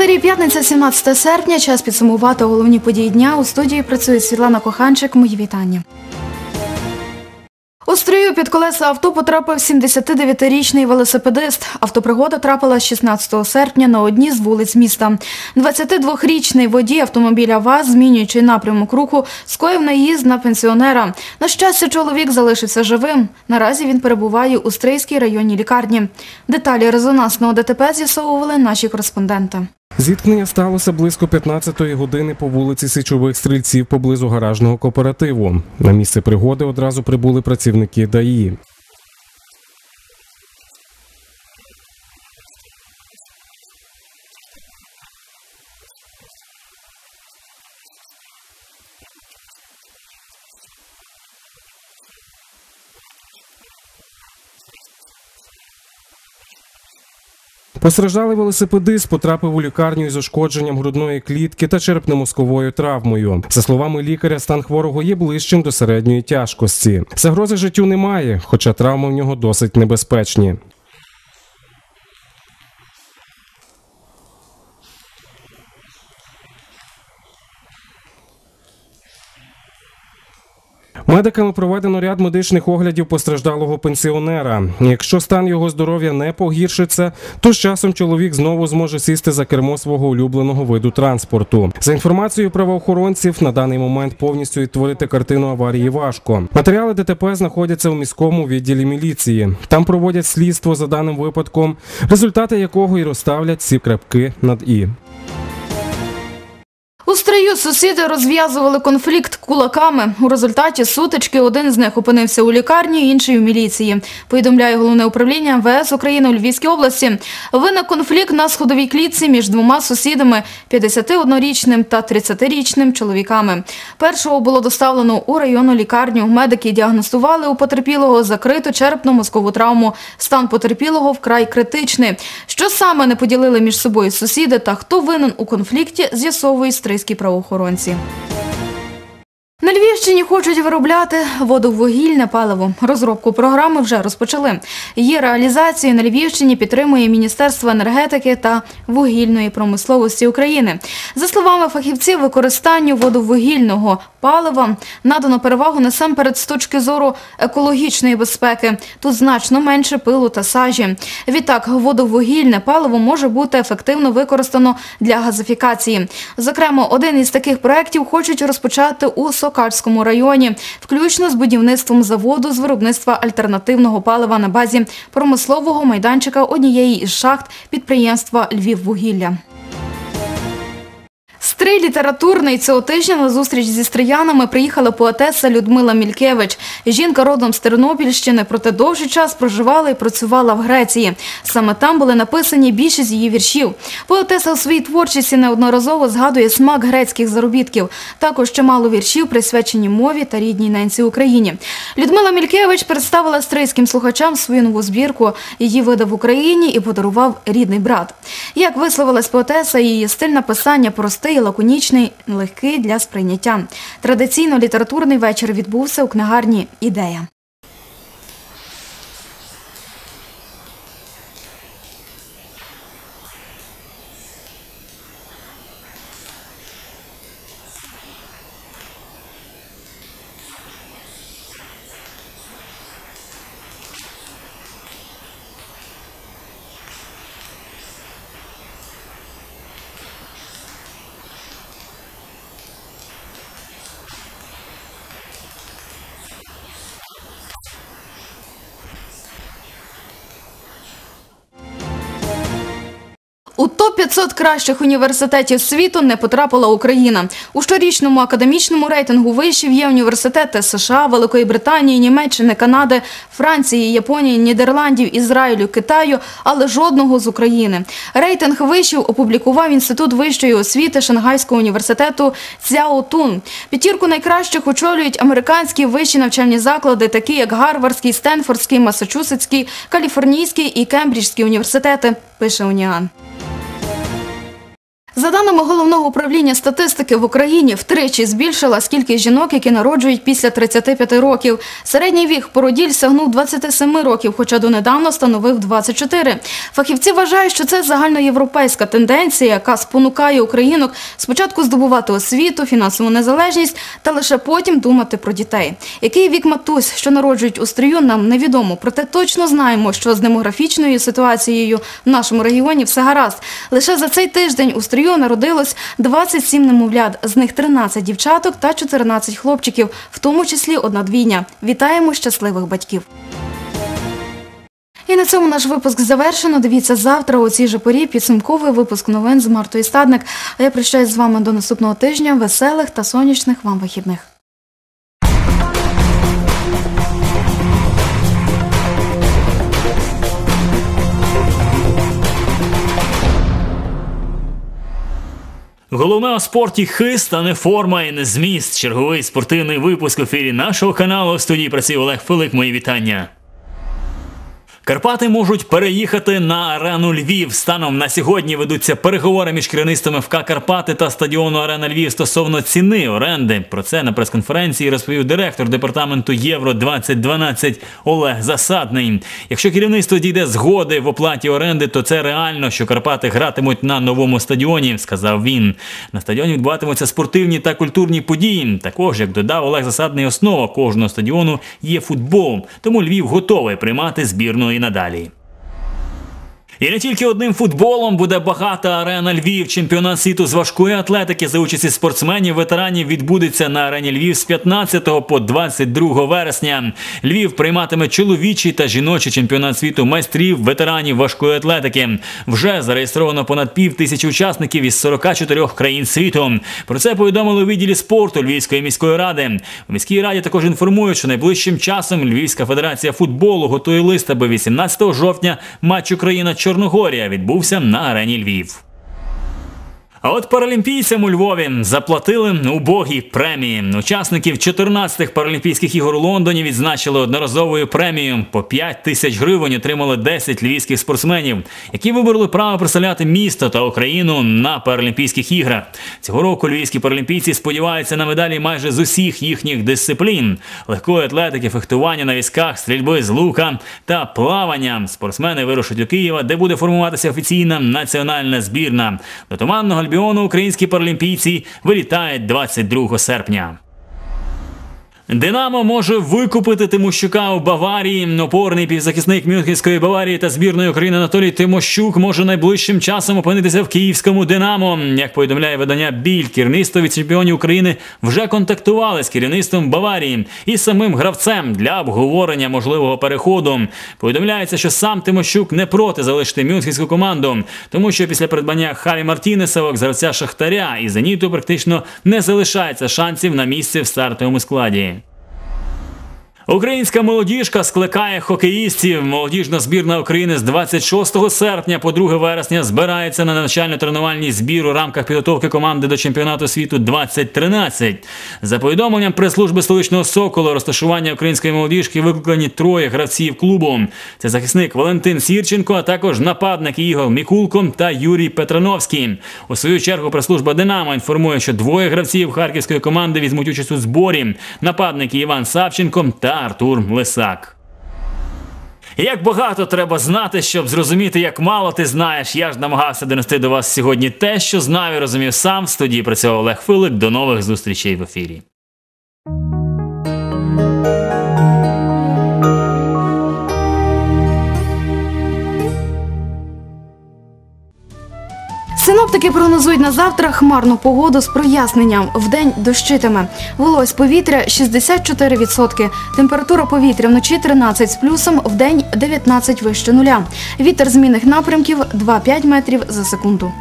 календарі п'ятниця, 17 серпня. Час підсумувати головні події дня. У студії працює Світлана Коханчик. Мої вітання. У стрію під колеса авто потрапив 79-річний велосипедист. Автопригода трапила 16 серпня на одній з вулиць міста. 22-річний водій автомобіля ВАЗ, змінюючи напрямок руху, скоїв наїзд на пенсіонера. На щастя, чоловік залишився живим. Наразі він перебуває у Стрийській районній лікарні. Деталі резонансного ДТП з'ясовували наші кореспонденти. Зіткнення сталося близько 15-ї години по вулиці Січових стрільців поблизу гаражного кооперативу. На місце пригоди одразу прибули працівники ДАІ. Постраждалий велосипедист потрапив у лікарню із ушкодженням грудної клітки та черепно-мозковою травмою. За словами лікаря, стан хворого є ближчим до середньої тяжкості. Загрози життю немає, хоча травми в нього досить небезпечні. Медиками проведено ряд медичних оглядів постраждалого пенсіонера. Якщо стан його здоров'я не погіршиться, то з часом чоловік знову зможе сісти за кермо свого улюбленого виду транспорту. За інформацією правоохоронців, на даний момент повністю відтворити картину аварії важко. Матеріали ДТП знаходяться у міському відділі міліції. Там проводять слідство за даним випадком, результати якого і розставлять всі крапки над і. У стрию сусіди розв'язували конфлікт кулаками. У результаті сутички один з них опинився у лікарні, інший у міліції. Повідомляє головне управління МВС України у Львівській області. Виник конфлікт на сходовій клітці між двома сусідами 51-річним та 30-річним чоловіками. Першого було доставлено у районну лікарню. Медики діагностували у потерпілого закриту черепно-мозкову травму. Стан потерпілого вкрай критичний. Що саме не поділили між собою сусіди та хто винен у конфлікті, з'ясовують стрийські правоохоронці. На Львівщині хочуть виробляти водовугільне паливо. Розробку програми вже розпочали. Її реалізацію на Львівщині підтримує Міністерство енергетики та вугільної промисловості України. За словами фахівців, використанню водовугільного палива надано перевагу насамперед з точки зору екологічної безпеки. Тут значно менше пилу та сажі. Відтак, водовугільне паливо може бути ефективно використано для газифікації. Зокрема, один із таких проєктів хочуть розпочати у Сокальському районі, включно з будівництвом заводу з виробництва альтернативного палива на базі промислового майданчика однієї із шахт підприємства Львіввугілля. Стрий літературний цього тижня на зустріч зі стріянами приїхала поетеса Людмила Мількевич. Жінка родом з Тернопільщини, проте довший час проживала і працювала в Греції. Саме там були написані більшість її віршів. Поетеса у своїй творчості неодноразово згадує смак грецьких заробітків. Також чимало віршів присвячені мові та рідній ненці Україні. Людмила Мількевич представила стрийським слухачам свою нову збірку. Її видав в Україні і подарував рідний брат. Як висловилась поетеса, її стиль написання простий, лаконічний, легкий для сприйняття. Традиційно літературний вечір відбувся у книгарні Ідея. У топ-500 кращих університетів світу не потрапила Україна. У щорічному академічному рейтингу вишів є університети США, Великої Британії, Німеччини, Канади, Франції, Японії, Нідерландів, Ізраїлю, Китаю, але жодного з України. Рейтинг вишів опублікував Інститут вищої освіти Шанghайського університету Цяо Тун. П'ятірку найкращих очолюють американські вищі навчальні заклади, такі як Гарвардський, Стенфордський, Масачусетський, Каліфорнійський і Кембриджський університети, пише Уніан. За даними головного управління статистики в Україні, втричі збільшилась кількість жінок, які народжують після 35 років. Середній вік породіль сягнув 27 років, хоча донедавна становив 24. Фахівці вважають, що це загальноєвропейська тенденція, яка спонукає українок спочатку здобувати освіту, фінансову незалежність та лише потім думати про дітей. Який вік матусь, що народжують у стрію, нам невідомо. Проте точно знаємо, що з демографічною ситуацією в нашому регіоні все гаразд. Лише за цей тиждень у стрію народилось 27 немовлят, з них 13 дівчаток та 14 хлопчиків, в тому числі одна двійня. Вітаємо щасливих батьків. І на цьому наш випуск завершено. Дивіться завтра у цій же порі підсумковий випуск новин з Мартою Стадник. А я прощаюсь з вами до наступного тижня. Веселих та сонячних вам вихідних. Головне у спорті хист, а не форма і не зміст. Черговий спортивний випуск в ефірі нашого каналу. В студії працює Олег Филик. Мої вітання. Карпати можуть переїхати на арену Львів. Станом на сьогодні ведуться переговори між керівництвами ФК Карпати та стадіону Арена Львів стосовно ціни оренди. Про це на прес-конференції розповів директор департаменту Євро 2012 Олег Засадний. Якщо керівництво дійде згоди в оплаті оренди, то це реально, що Карпати гратимуть на новому стадіоні, сказав він. На стадіоні відбуватимуться спортивні та культурні події. Також, як додав Олег Засадний, основа кожного стадіону є футбол. Тому Львів готовий приймати збірну надалі. І не тільки одним футболом буде багата арена Львів. Чемпіонат світу з важкої атлетики за участі спортсменів ветеранів відбудеться на арені Львів з 15 по 22 вересня. Львів прийматиме чоловічий та жіночий чемпіонат світу майстрів ветеранів важкої атлетики. Вже зареєстровано понад пів тисячі учасників із 44 країн світу. Про це повідомили у відділі спорту Львівської міської ради. У міській раді також інформують, що найближчим часом Львівська федерація футболу готує лист, аби 18 жовтня матч Україна Чорногорія відбувся на арені Львів. А от паралімпійцям у Львові заплатили убогі премії. Учасників 14-х паралімпійських ігор у Лондоні відзначили одноразовою премією. По 5 тисяч гривень отримали 10 львівських спортсменів, які вибороли право представляти місто та Україну на Паралімпійських іграх. Цього року львівські паралімпійці сподіваються на медалі майже з усіх їхніх дисциплін: легкої атлетики, фехтування на візках, стрільби з лука та плавання. Спортсмени вирушать у Києва, де буде формуватися офіційна національна збірна. До туманного Альбіону українські паралімпійці вилітають 22 серпня. Динамо може викупити Тимощука у Баварії. Опорний півзахисник Мюнхенської Баварії та збірної України Анатолій Тимощук може найближчим часом опинитися в київському Динамо. Як повідомляє видання Біль, керівництво від чемпіонів України вже контактували з керівництвом Баварії і самим гравцем для обговорення можливого переходу. Повідомляється, що сам Тимощук не проти залишити мюнхенську команду, тому що після придбання Хаві Мартінеса, гравця Шахтаря і Зеніту практично не залишається шансів на місце в стартовому складі. Українська молодіжка скликає хокеїстів. Молодіжна збірна України з 26 серпня по 2 вересня збирається на навчально-тренувальний збір у рамках підготовки команди до чемпіонату світу 2013. За повідомленням прес-служби столичного соколу, розташування української молодіжки викликані троє гравців клубу. Це захисник Валентин Сірченко, а також нападник Ігор Мікулко та Юрій Петрановський. У свою чергу прес-служба Динамо інформує, що двоє гравців харківської команди візьмуть участь у зборі. Нападники Іван Савченко та Артур Лисак. Як багато треба знати, щоб зрозуміти, як мало ти знаєш. Я ж намагався донести до вас сьогодні те, що знав і розумів сам. В студії працював Олег Филик. До нових зустрічей в ефірі. Синоптики прогнозують на завтра хмарну погоду з проясненням. Вдень дощитиме. Волось повітря 64%. Температура повітря вночі 13 з плюсом, вдень 19 вище нуля. Вітер змінних напрямків 2-5 метрів за секунду.